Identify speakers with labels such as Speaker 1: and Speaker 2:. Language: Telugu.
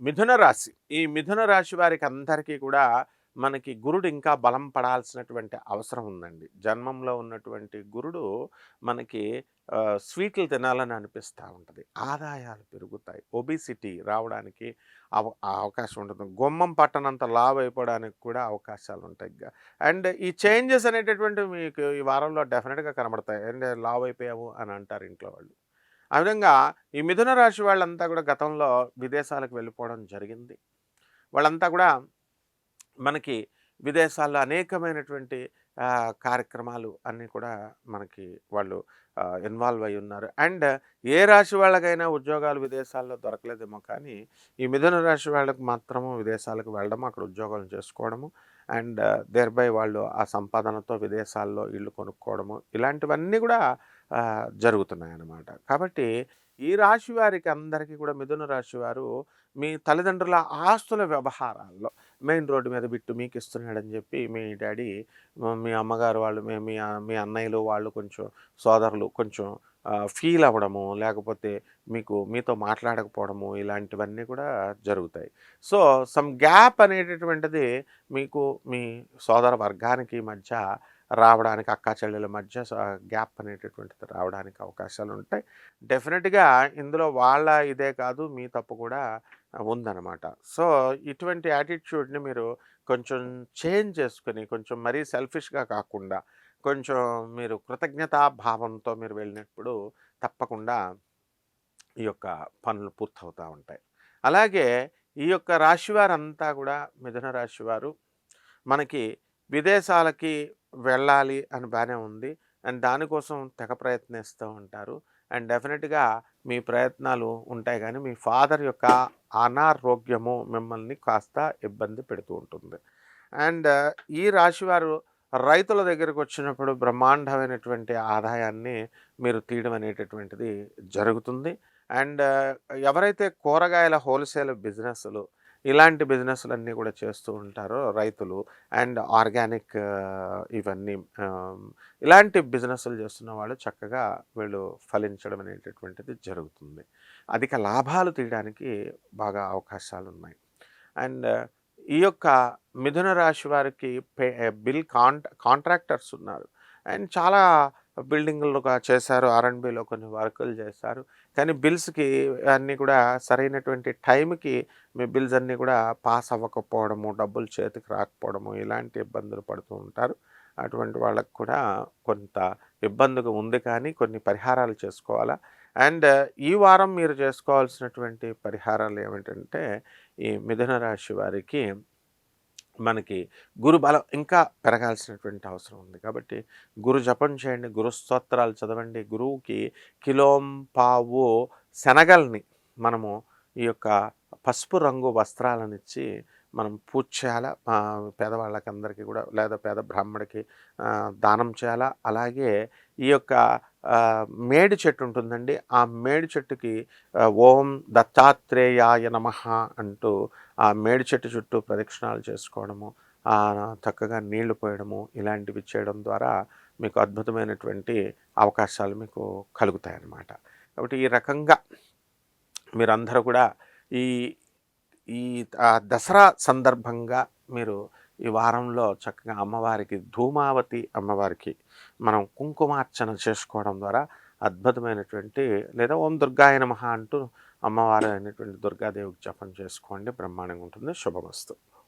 Speaker 1: మిథున రాశి. ఈ మిథున రాశి వారికి అందరికీ కూడా మనకి గురుడు ఇంకా బలం పడాల్సినటువంటి అవసరం ఉందండి. జన్మంలో ఉన్నటువంటి గురుడు మనకి స్వీట్లు తినాలని అనిపిస్తూ ఉంటుంది. ఆదాయాలు పెరుగుతాయి. ఒబిసిటీ రావడానికి అవ అవకాశం ఉంటుంది. గుమ్మం పట్టనంత లావ్ అయిపోవడానికి కూడా అవకాశాలు ఉంటాయి. అండ్ ఈ చేంజెస్ అనేటటువంటి మీకు ఈ వారంలో డెఫినెట్గా కనబడతాయి. అండ్ లావ్ అయిపోయావు అని అంటారు ఇంట్లో వాళ్ళు. ఆ విధంగా ఈ మిథున రాశి వాళ్ళంతా కూడా గతంలో విదేశాలకు వెళ్ళిపోవడం జరిగింది. వాళ్ళంతా కూడా మనకి విదేశాల్లో అనేకమైనటువంటి కార్యక్రమాలు అన్నీ కూడా మనకి వాళ్ళు ఇన్వాల్వ్ అయి ఉన్నారు. అండ్ ఏ రాశి వాళ్ళకైనా ఉద్యోగాలు విదేశాల్లో దొరకలేదేమో కానీ ఈ మిథున రాశి వాళ్ళకి మాత్రము విదేశాలకు వెళ్ళడం అక్కడ ఉద్యోగాలు చేసుకోవడము అండ్ దేర్ బై వాళ్ళు ఆ సంపాదనతో విదేశాల్లో ఇల్లు కొనుక్కోవడము ఇలాంటివన్నీ కూడా జరుగుతున్నాయన్నమాట. జరుగుతున్నాయి అన్నమాట కాబట్టి ఈ రాశి వారికి అందరికీ కూడా మిథున రాశి వారు మీ తల్లిదండ్రుల ఆస్తుల వ్యవహారాల్లో మెయిన్ రోడ్డు మీద బిట్టు మీకు ఇస్తున్నాడని చెప్పి మీ డాడీ మీ అమ్మగారు వాళ్ళు మీ మీ మీ అన్నయ్యలు వాళ్ళు కొంచెం సోదరులు కొంచెం ఫీల్ అవ్వడము లేకపోతే మీకు మీతో మాట్లాడకపోవడము ఇలాంటివన్నీ కూడా జరుగుతాయి. సో సమ్ గ్యాప్ అనేటటువంటిది మీకు మీ సోదర వర్గానికి మధ్య రావడానికి అక్కా చెల్లెల మధ్య గ్యాప్ అనేటటువంటిది రావడానికి అవకాశాలు ఉంటాయి. డెఫినెట్గా ఇందులో వాళ్ళ ఇదే కాదు మీ తప్పు కూడా ఉందన్నమాట. సో ఇటువంటి యాటిట్యూడ్ని మీరు కొంచెం చేంజ్ చేసుకుని కొంచెం మరీ సెల్ఫిష్గా కాకుండా కొంచెం మీరు కృతజ్ఞతా భావంతో మీరు వెళ్ళినప్పుడు తప్పకుండా ఈ యొక్క పనులు పూర్తవుతూ ఉంటాయి. అలాగే ఈ యొక్క రాశివారంతా కూడా మిథున రాశివారు మనకి విదేశాలకి వెళ్ళాలి అని బాగానే ఉంది. అండ్ దానికోసం తెగ ప్రయత్నిస్తూ ఉంటారు. అండ్ డెఫినెట్గా మీ ప్రయత్నాలు ఉంటాయి కానీ మీ ఫాదర్ యొక్క అనారోగ్యము మిమ్మల్ని కాస్త ఇబ్బంది పెడుతూ ఉంటుంది. అండ్ ఈ రాశివారు రైతుల దగ్గరకు వచ్చినప్పుడు బ్రహ్మాండమైనటువంటి ఆదాయాన్ని మీరు తీయడం అనేటటువంటిది జరుగుతుంది. అండ్ ఎవరైతే కూరగాయల హోల్సేల్ బిజినెస్లు ఇలాంటి బిజినెస్లన్నీ కూడా చేస్తూ ఉంటారో రైతులు. అండ్ ఆర్గానిక్ ఇవన్నీ ఇలాంటి బిజినెస్లు చేస్తున్న వాళ్ళు చక్కగా వీళ్ళు ఫలించడం అనేటటువంటిది జరుగుతుంది. అధిక లాభాలు తీయడానికి బాగా అవకాశాలు ఉన్నాయి అండ్ ఈ యొక్క మిథున రాశి వారికి పే బిల్ కాంట్రాక్టర్స్ ఉన్నారు. అండ్ చాలా బిల్డింగ్లుగా చేశారు ఆర్ఎండ్బిలో కొన్ని వర్కులు చేశారు. కానీ బిల్స్కి అన్నీ కూడా సరైనటువంటి టైంకి మీ బిల్స్ అన్నీ కూడా పాస్ అవ్వకపోవడము డబ్బులు చేతికి రాకపోవడము ఇలాంటి ఇబ్బందులు పడుతూ ఉంటారు. అటువంటి వాళ్ళకు కూడా కొంత ఇబ్బందిగా ఉంది కానీ కొన్ని పరిహారాలు చేసుకోవాలా? అండ్ ఈ వారం మీరు చేసుకోవాల్సినటువంటి పరిహారాలు ఏమిటంటే ఈ మిథున రాశి వారికి మనకి గురు బలం ఇంకా పెరగాల్సినటువంటి అవసరం ఉంది. కాబట్టి గురు జపం చేయండి గురు స్తోత్రాలు చదవండి. గురువుకి కిలోం పావు శనగల్ని మనము ఈ యొక్క పసుపు రంగు వస్త్రాలను ఇచ్చి మనం పూజ చేయాలా? పేదవాళ్ళకందరికీ కూడా లేదా పేద బ్రాహ్మడికి దానం చేయాలా? అలాగే ఈ యొక్క మేడి చెట్టు ఉంటుందండి. ఆ మేడి చెట్టుకి ఓం దత్తాత్రేయాయ నమ అంటూ ఆ మేడి చెట్టు చుట్టూ ప్రదక్షిణాలు చేసుకోవడము చక్కగా నీళ్ళు పోయడము ఇలాంటివి చేయడం ద్వారా మీకు అద్భుతమైనటువంటి అవకాశాలు మీకు కలుగుతాయి అన్నమాట కాబట్టి ఈ రకంగా మీరందరూ కూడా ఈ ఈ దసరా సందర్భంగా మీరు ఈ వారంలో చక్కగా అమ్మవారికి ధూమావతి అమ్మవారికి మనం కుంకుమార్చన చేసుకోవడం ద్వారా అద్భుతమైనటువంటి లేదా ఓం దుర్గాయ మహా అంటూ అమ్మవారు అయినటువంటి దుర్గాదేవికి జపం చేసుకోండి. బ్రహ్మాండంగా ఉంటుంది. శుభమస్తు.